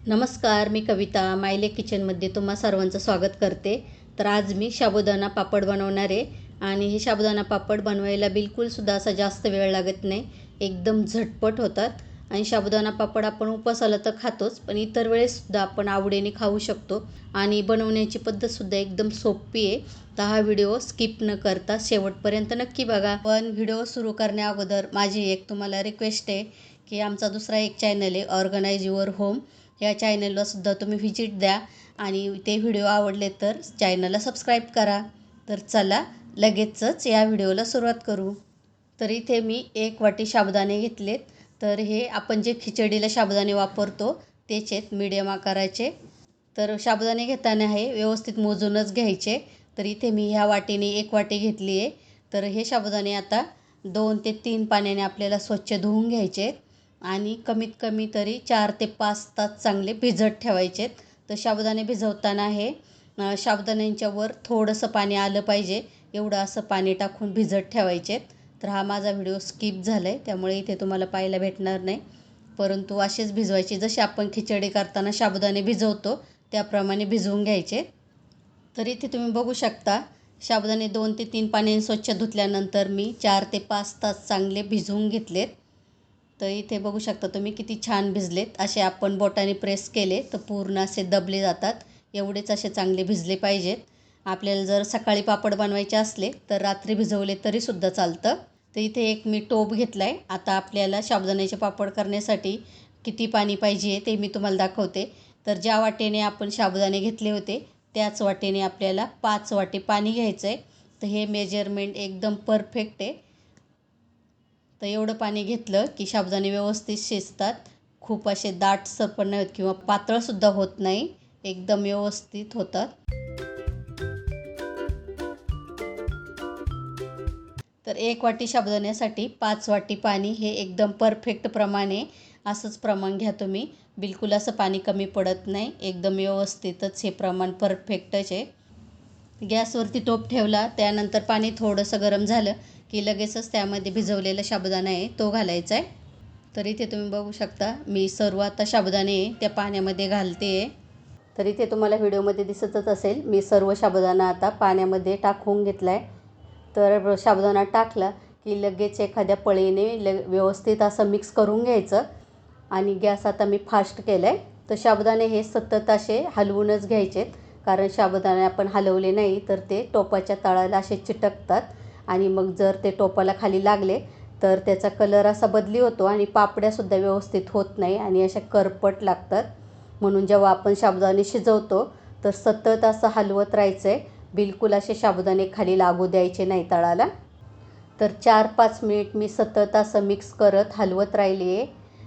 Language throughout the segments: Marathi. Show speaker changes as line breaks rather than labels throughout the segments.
नमस्कार मी कविता. मायले किचनमध्ये तुम्हा सर्वांचं स्वागत करते. तर आज मी साबुदाणा पापड बनवणार आहे आणि हे साबुदाणा पापड बनवायला बिलकुलसुद्धा असा जास्त वेळ लागत नाही. एकदम झटपट होतात. आणि साबुदाणा पापड आपण उपासाला तर खातोच पण इतर वेळेससुद्धा आपण आवडीने खाऊ शकतो. आणि बनवण्याची पद्धतसुद्धा एकदम सोपी आहे. तर हा व्हिडिओ स्किप न करता शेवटपर्यंत नक्की बघा. पण व्हिडिओ सुरू करण्या अगोदर माझी एक तुम्हाला रिक्वेस्ट आहे की आमचा दुसरा एक चॅनल आहे ऑर्गनायझ युअर होम या चॅनललासुद्धा तुम्ही व्हिजिट द्या. आणि ते व्हिडिओ आवडले तर चॅनलला सबस्क्राईब करा. तर चला लगेचच या व्हिडिओला सुरुवात करू. तर इथे मी एक वाटी साबुदाणे घेतलेत. तर हे आपण जे खिचडीला साबुदाणे वापरतो तेच आहेत मीडियम आकाराचे. तर साबुदाणे घेताना हे व्यवस्थित मोजूनच घ्यायचे. तर इथे मी ह्या वाटीने एक वाटी घेतली आहे. तर हे साबुदाणे आता दोन ते तीन पाण्याने आपल्याला स्वच्छ धुवून घ्यायचे आहेत. आणि कमीत कमी तरी चार ते पाच तास चांगले भिजत ठेवायचे. आहेत तर साबुदाणे भिजवताना हे साबुदाण्यांच्या वर थोडंसं पाणी आलं पाहिजे. एवढं असं पाणी टाकून भिजत ठेवायचे. आहेत तर हा माझा व्हिडिओ स्किप झाला आहे त्यामुळे इथे तुम्हाला पाहायला भेटणार नाही. परंतु असेच भिजवायचे जसे आपण खिचडी करताना साबुदाणे भिजवतो त्याप्रमाणे भिजवून घ्यायचे. तर इथे तुम्ही बघू शकता साबुदाणे दोन ते तीन पाण्याने स्वच्छ धुतल्यानंतर मी चार ते पाच तास चांगले भिजवून घेतलेत. तर इथे बघू शकता तुम्ही किती छान भिजलेत. असे आपण बोटाने प्रेस केले तर पूर्ण असे दबले जातात. एवढेच असे चांगले भिजले पाहिजेत. आपल्याला जर सकाळी पापड बनवायचे असले तर रात्री भिजवले तरीसुद्धा चालतं. तर इथे एक मी टोप घेतला आहे आता आपल्याला साबुदाण्याचे पापड करण्यासाठी किती पाणी पाहिजे ते मी तुम्हाला दाखवते. तर ज्या वाटेने आपण साबुदाणे घेतले होते त्याच वाटेने आपल्याला पाच वाटे पाणी घ्यायचं आहे तर हे मेजरमेंट एकदम परफेक्ट आहे. तर एवढं पाणी घेतलं की साबुदाणे व्यवस्थित शिजतात. खूप असे दाटसर पण नाही होत किंवा पातळसुद्धा होत नाही. एकदम व्यवस्थित होतात. तर एक वाटी साबुदाण्यासाठी पाच वाटी पाणी हे एकदम परफेक्ट प्रमाणे असंच प्रमाण घ्या तुम्ही. बिलकुल असं पाणी कमी पडत नाही. एकदम व्यवस्थितच हे प्रमाण परफेक्टच आहे. गॅसवरती टोप ठेवला त्यानंतर पाणी थोडंसं गरम झालं की लगेचच त्यामध्ये भिजवलेला साबुदाणा आहे तो घालायचा आहे. तर इथे तुम्ही बघू शकता मी सर्व आता साबुदाणे त्या पाण्यामध्ये घालते आहे. तर इथे तुम्हाला व्हिडिओमध्ये दिसतच असेल मी सर्व साबुदाणा आता पाण्यामध्ये टाकून घेतला आहे तर साबुदाणा टाकला की लगेच एखाद्या पळीने ल व्यवस्थित असं मिक्स करून घ्यायचं. आणि गॅस आता मी फास्ट केला आहे तर साबुदाणे हे सतत असे हलवूनच घ्यायचेत. कारण साबुदाणे आपण हलवले नाही तर ते टोपाच्या तळाला असे चिटकतात. आणि मग जर ते टोपाला खाली लागले तर त्याचा कलर असा बदली होतो आणि पापड्यासुद्धा व्यवस्थित होत नाही आणि अशा करपट लागतात. म्हणून जेव्हा आपण साबुदाणे शिजवतो तर सतत असं हलवत राहायचं आहे बिलकुल असे साबुदाणे खाली लागू द्यायचे नाही तळाला. तर चार पाच मिनिट मी सतत असं मिक्स करत हलवत राहिली आहे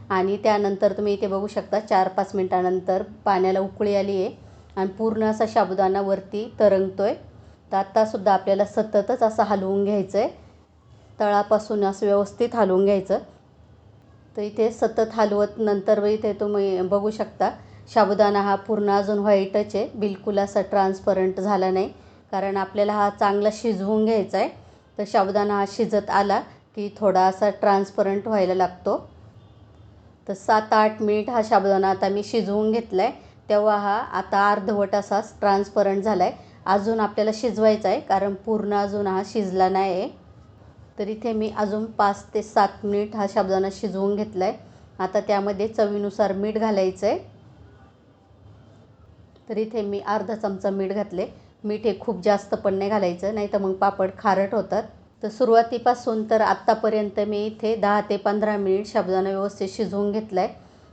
आणि त्यानंतर तुम्ही इथे बघू शकता चार पाच मिनटानंतर पाण्याला उकळी आली आहे आणि पूर्ण असा साबुदाणा वरती तरंगतो आहे तर आत्तासुद्धा आपल्याला सततच असं हलवून घ्यायचं आहे तळापासून असं व्यवस्थित हलवून घ्यायचं. तर इथे सतत हलवत नंतर इथे तुम्ही बघू शकता साबुदाणा हा पूर्ण अजून व्हाईटच आहे. बिलकुल असा ट्रान्सपरंट झाला नाही. कारण आपल्याला हा चांगला शिजवून घ्यायचा आहे तर साबुदाणा हा शिजत आला की थोडा असा ट्रान्सपरंट व्हायला लागतो. तर सात आठ मिनिट हा साबुदाणा आता मी शिजवून घेतला आहे तेव्हा हा आता अर्धवट असाच ट्रान्सपरंट झाला आहे अजून आपल्याला शिजवायचा आहे कारण पूर्ण अजून हा शिजला नाही आहे तर इथे मी अजून पाच ते सात मिनिट हा साबुदाणा शिजवून घेतला आहे आता त्यामध्ये चवीनुसार मीठ घालायचं आहे तर इथे मी अर्धा चमचा मीठ घातले मीठ हे खूप जास्त पण नाही घालायचं नाही तर मग पापड खारट होतात. तर सुरुवातीपासून तर आत्तापर्यंत मी इथे दहा ते पंधरा मिनिट साबुदाणा व्यवस्थित शिजवून घेतला आहे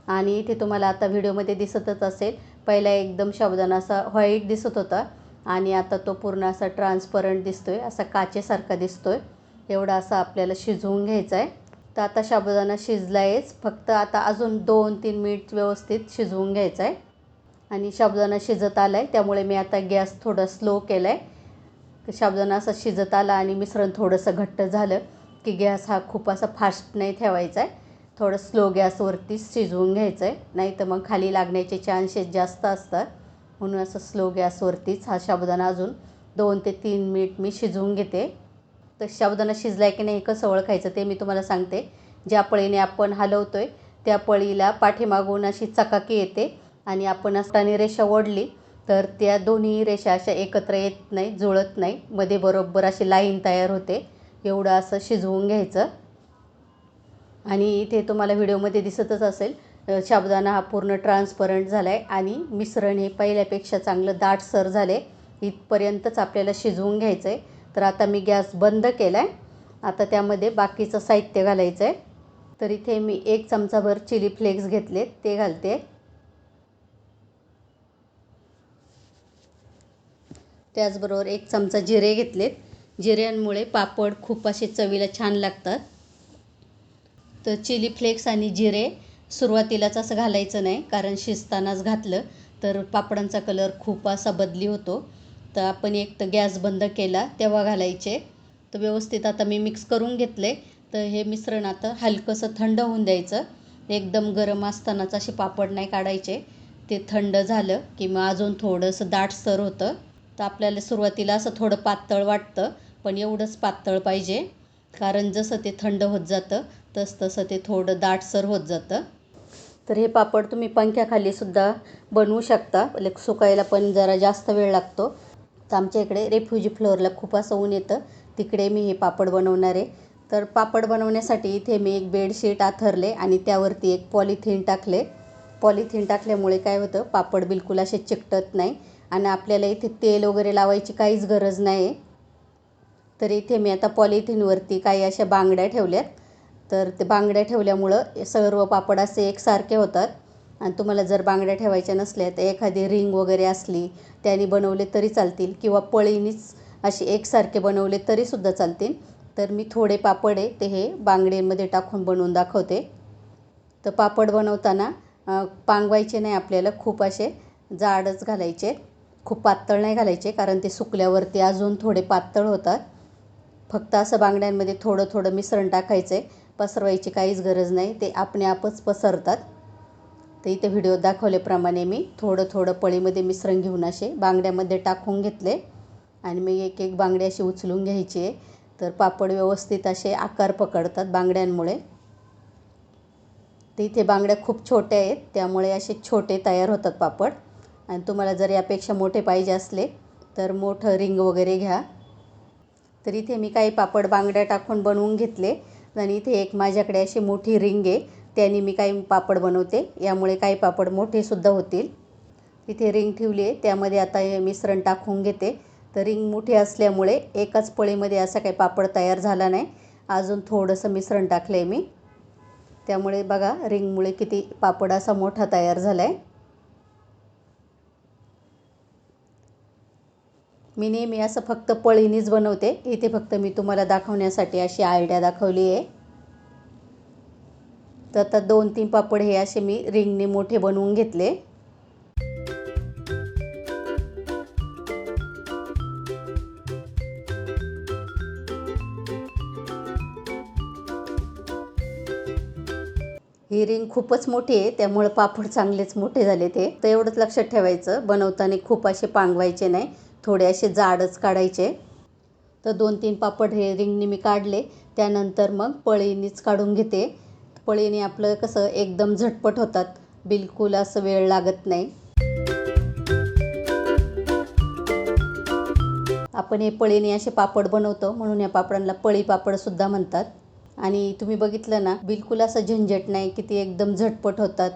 आणि इथे तुम्हाला आता व्हिडिओमध्ये दिसतच असेल पहिला एकदम साबुदाणा असा व्हाईट दिसत होता. आणि आता तो पूर्ण असा ट्रान्सपरंट दिसतो आहे असा काचेसारखा दिसतो आहे एवढा असा आपल्याला शिजवून घ्यायचा आहे तर आता साबुदाणा शिजला आहेच फक्त आता अजून दोन तीन मिनिट व्यवस्थित शिजवून घ्यायचा आहे आणि साबुदाणा शिजत आला आहे त्यामुळे मी आता गॅस थोडा स्लो केला आहे साबुदाणा असा शिजत आला आणि मिश्रण थोडंसं घट्ट झालं की गॅस हा खूप असा फास्ट नाही ठेवायचा आहे थोडं स्लो गॅसवरतीच शिजवून घ्यायचं आहे नाही तर मग खाली लागण्याचे चान्सेस जास्त असतात. म्हणून असं स्लो गॅसवरतीच हा साबुदाणा अजून दोन ते तीन मिनिट मी शिजवून घेते. तर साबुदाणा शिजला आहे की नाही कसं ओळखायचं ते मी तुम्हाला सांगते. ज्या पळीने आपण हलवतो आहे त्या पळीला पाठीमागून अशी चकाकी येते आणि आपण असताना रेषा ओढली तर त्या दोन्ही रेषा अशा एकत्र येत नाही जुळत नाही. मध्ये बरोबर अशी लाईन तयार होते. एवढं असं शिजवून घ्यायचं. आणि इथे तुम्हाला व्हिडिओमध्ये दिसतच असेल साबुदाणा हा पूर्ण ट्रान्सपरंट झाला आहे आणि मिश्रण हे पहिल्यापेक्षा चांगलं दाटसर झाले इथपर्यंतच आपल्याला शिजवून घ्यायचं आहे तर आता मी गॅस बंद केला आहे आता त्यामध्ये बाकीचं साहित्य घालायचं आहे तर इथे मी एक चमचाभर चिली फ्लेक्स घेतले ते घालते. त्याचबरोबर एक चमचा जिरे घेतलेत. जिऱ्यांमुळे पापड खूप असे चवीला छान लागतात. तर चिली फ्लेक्स आणि जिरे सुरुवातीलाच असं घालायचं नाही कारण शिजतानाच घातलं तर पापडांचा कलर खूप असा बदली होतो. तर आपण एक तर गॅस बंद केला तेव्हा घालायचे. तर व्यवस्थित आता मी मिक्स करून घेतले. तर हे मिश्रण आता हलकंसं थंड होऊन द्यायचं. एकदम गरम असतानाच असे पापड नाही काढायचे. ते थंड झालं की मग अजून थोडंसं दाटसर होतं. तर आपल्याला सुरुवातीला असं थोडं पातळ वाटतं पण एवढंच पातळ पाहिजे. कारण जसं ते थंड होत जातं तसतसं ते थोडं दाटसर होत जातं. तर हे पापड तुम्ही पंख्याखालीसुद्धा बनवू शकता. सुकायला पण जरा जास्त वेळ लागतो. तर आमच्या इकडे रेफ्युजी फ्लोअरला खूप असं ऊन येतं. तिकडे मी हे पापड बनवणार आहे. तर पापड बनवण्यासाठी इथे मी एक बेडशीट आथरले आणि त्यावरती एक पॉलिथिन टाकले. पॉलिथिन टाकल्यामुळे काय होतं पापड बिलकुल असे चिकटत नाही आणि आपल्याला इथे तेल वगैरे लावायची काहीच गरज नाही तर इथे मी आता पॉलिथिनवरती काही अशा बांगड्या ठेवल्यात. तर ते बांगड्या ठेवल्यामुळं सर्व पापड असे एकसारखे होतात. आणि तुम्हाला जर बांगड्या ठेवायच्या नसल्या तर एखादी रिंग वगैरे असली त्याने बनवले तरी चालतील. किंवा पळीनीच असे एकसारखे बनवले तरीसुद्धा चालतील. तर मी थोडे पापड आहे ते हे बांगड्यांमध्ये टाकून बनवून दाखवते. तर पापड बनवताना पांगवायचे नाही आपल्याला खूप असे जाडच घालायचे. खूप पातळ नाही घालायचे कारण ते सुकल्यावरती अजून थोडे पातळ होतात. फक्त असं बांगड्यांमध्ये थोडं थोडं मिश्रण टाकायचं आहे पसरवायची काहीच गरज नाही. ते आपणे आपच पसरतात. तर इथे व्हिडिओ दाखवल्याप्रमाणे मी थोडं थोडं पळीमध्ये मिश्रण घेऊन असे बांगड्यामध्ये टाकून घेतले. आणि मी एक एक बांगडी अशी उचलून घ्यायची. आहे तर पापड व्यवस्थित असे आकार पकडतात बांगड्यांमुळे. तर इथे बांगड्या खूप छोट्या आहेत. त्यामुळे असे छोटे तयार होतात पापड. आणि तुम्हाला जर यापेक्षा मोठे पाहिजे असले तर मोठं रिंग वगैरे घ्या. तर इथे मी काही पापड बांगड्या टाकून बनवून घेतले. आणि इथे एक माझ्याकडे अशी मोठी रिंग आहे. त्याने मी काही पापड बनवते. यामुळे काही पापड मोठेसुद्धा होतील. इथे रिंग ठेवली आहे. त्यामध्ये आता हे मिश्रण टाकून घेते. तर रिंग मोठी असल्यामुळे एकाच पळीमध्ये असा काही पापड तयार झाला नाही. अजून थोडंसं मिश्रण टाकलं आहे मी. त्यामुळे बघा रिंगमुळे किती पापड असा मोठा तयार झाला आहे मी नेहमी असं फक्त पळीनीच बनवते. इथे फक्त मी तुम्हाला दाखवण्यासाठी अशी आयडिया दाखवली आहे. तर आता दोन तीन पापड हे असे मी रिंगने मोठे बनवून घेतले. ही रिंग खूपच मोठी आहे त्यामुळे पापड चांगलेच मोठे झाले ते. तर एवढंच लक्षात ठेवायचं बनवताना खूप असे पांगवायचे नाही. थोडे असे जाडच काढायचे. तर दोन तीन पापड हे रिंगने मी काढले. त्यानंतर मग पळीनीच काढून घेते. पळीने आपलं कसं एकदम झटपट होतात. बिलकुल असं वेळ लागत नाही. आपण हे पळीने असे पापड बनवतो. म्हणून या पापडांना पळी पापडसुद्धा म्हणतात. आणि तुम्ही बघितलं ना बिलकुल असं झंझट नाही किती एकदम झटपट होतात.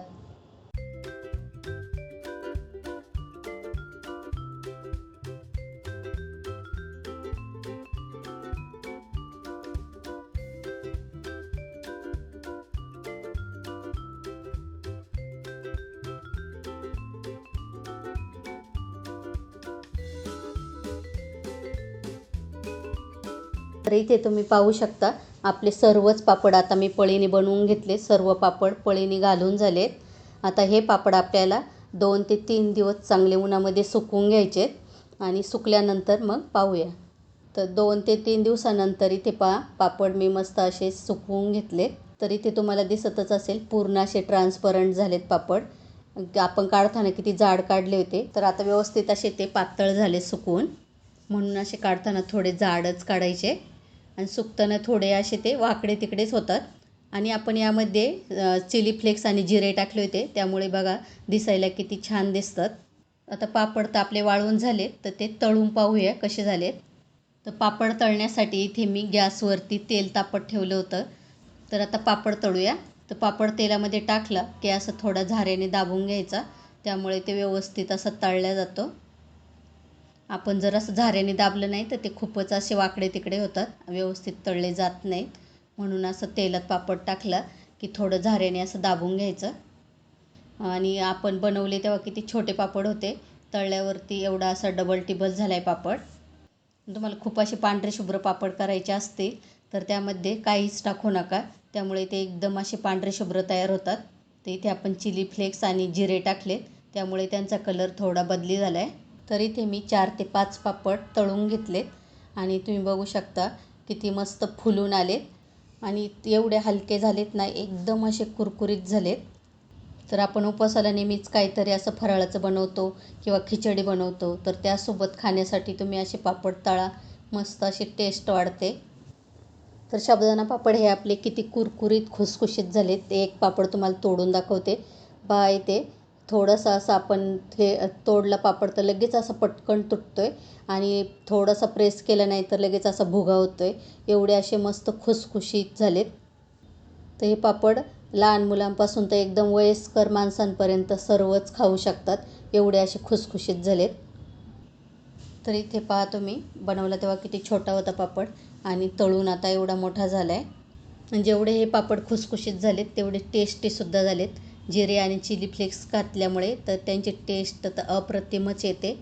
तर इथे तुम्ही पाहू शकता. आपले सर्वच पापड आता मी पळीने बनवून घेतले. सर्व पापड पळीने घालून झालेत. आता हे पापड आपल्याला दोन ते तीन दिवस चांगले उन्हामध्ये सुकवून घ्यायचे आणि सुकल्यानंतर मग पाहूया. तर दोन ते तीन दिवसानंतर इथे पा पापड मी मस्त असे सुकवून घेतले. तर इथे तुम्हाला दिसतच असेल पूर्ण असे ट्रान्सपरंट झालेत पापड. आपण काढताना किती जाड काढले होते. तर आता व्यवस्थित असे ते पातळ झाले सुकवून. म्हणून असे काढताना थोडे जाडच काढायचे. आणि सुकताना थोडे असे ते वाकडे तिकडेच होतात. आणि आपण यामध्ये चिली फ्लेक्स आणि जिरे टाकले होते. त्यामुळे बघा दिसायला किती छान दिसतात. आता पापड तर आपले वाळवून झालेत तर ते तळून पाहूया कसे झालेत. तर पापड तळण्यासाठी इथे मी गॅसवरती तेल तापत ठेवलं होतं. तर आता पापड तळूया. तर पापड तेलामध्ये टाकला की असं थोडा झाऱ्याने दाबून घ्यायचा. त्यामुळे ते व्यवस्थित असं तळल्या जातं. आपण जर असं झाऱ्याने दाबलं नाही तर ते खूपच असे वाकडे तिकडे होतात व्यवस्थित तळले जात नाहीत. म्हणून असं तेलात पापड टाकला की थोडं झाऱ्याने असं दाबून घ्यायचं. आणि आपण बनवले तेव्हा किती छोटे पापड होते तळल्यावरती एवढा असा डबल टिबल झाला आहे पापड. तुम्हाला खूप असे पांढरे शुभ्र पापड करायचे असतील तर त्यामध्ये काहीच टाकू नका. त्यामुळे ते एकदम असे पांढरे शुभ्र तयार होतात. तर इथे आपण चिली फ्लेक्स आणि जिरे टाकलेत. त्यामुळे त्यांचा कलर थोडा बदली झाला आहे तरी ते मी चार ते पाच पापड तळून घेतलेत. आणि तुम्ही बघू शकता किती मस्त फुलून आलेत. आणि एवढे हलके झालेत ना एकदम असे कुरकुरीत झालेत. तर आपण उपवासाला नेहमीच काहीतरी असं फराळाचं बनवतो किंवा खिचडी बनवतो. तर त्यासोबत खाण्यासाठी तुम्ही असे पापड तळा. मस्त अशी टेस्ट वाढते. तर साबुदाणा पापड हे आपले किती कुरकुरीत खुसखुशीत झालेत. ते एक पापड तुम्हाला तोडून दाखवते. बा ते. थोडंसं असं आपण हे तोडला पापड तर लगेच असं पटकन तुटतो आहे आणि थोडंसं प्रेस केलं नाही तर लगेच असा भुगा होतो आहे एवढे असे मस्त खुसखुशीत झालेत. तर हे पापड लहान मुलांपासून तर एकदम वयस्कर माणसांपर्यंत सर्वच खाऊ शकतात. एवढे असे खुसखुशीत झालेत. तर इथे पहा तुम्ही बनवला तेव्हा किती छोटा होता पापड आणि तळून आता एवढा मोठा झाला आहे आणि जेवढे हे पापड खुसखुशीत झालेत तेवढे टेस्टीसुद्धा झालेत. जिरे आणि चिली फ्लेक्स घातल्यामुळे तर त्यांची टेस्ट तर अप्रतिमच येते.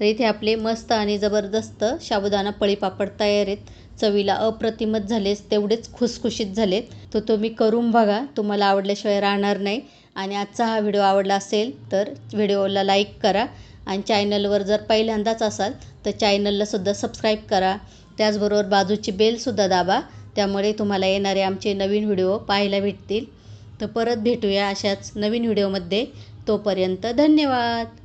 तर इथे आपले मस्त आणि जबरदस्त साबुदाणा पळीपापड तयार आहेत. चवीला अप्रतिमच झालेच तेवढेच खुसखुशीत झालेत. तर तुम्ही करून बघा तुम्हाला आवडल्याशिवाय राहणार नाही. आणि आजचा हा व्हिडिओ आवडला असेल तर व्हिडिओला लाईक करा. आणि चॅनलवर जर पहिल्यांदाच असाल तर चॅनललासुद्धा सबस्क्राईब करा. त्याचबरोबर बाजूची बेलसुद्धा दाबा. त्यामुळे तुम्हाला येणारे आमचे नवीन व्हिडिओ पाहायला भेटतील. तर परत भेटूया अशाच नवीन व्हिडिओमध्ये. तोपर्यंत धन्यवाद.